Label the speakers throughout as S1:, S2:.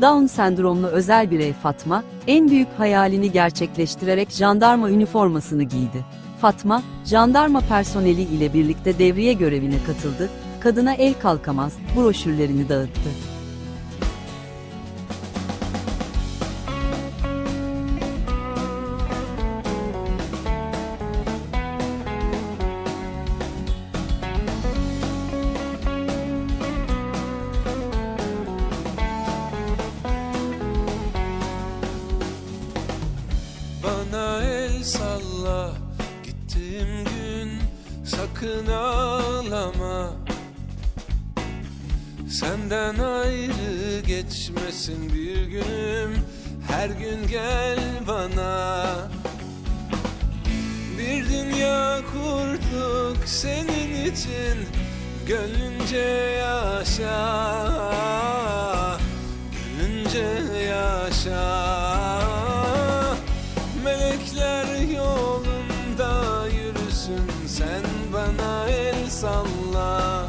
S1: Down sendromlu özel birey Fatma, en büyük hayalini gerçekleştirerek jandarma üniformasını giydi. Fatma, jandarma personeli ile birlikte devriye görevine katıldı, kadına el kalkamaz broşürlerini dağıttı.
S2: Bana el salla gittiğim gün sakın ağlama. Senden ayrı geçmesin bir günüm Her gün gel bana. Bir dünya kurduk senin için Gönlünce yaşa Sen bana el salla.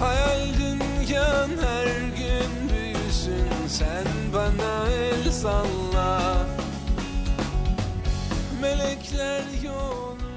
S2: Hayal dünyan her gün büyüsün. Sen bana el salla. Melekler yolunda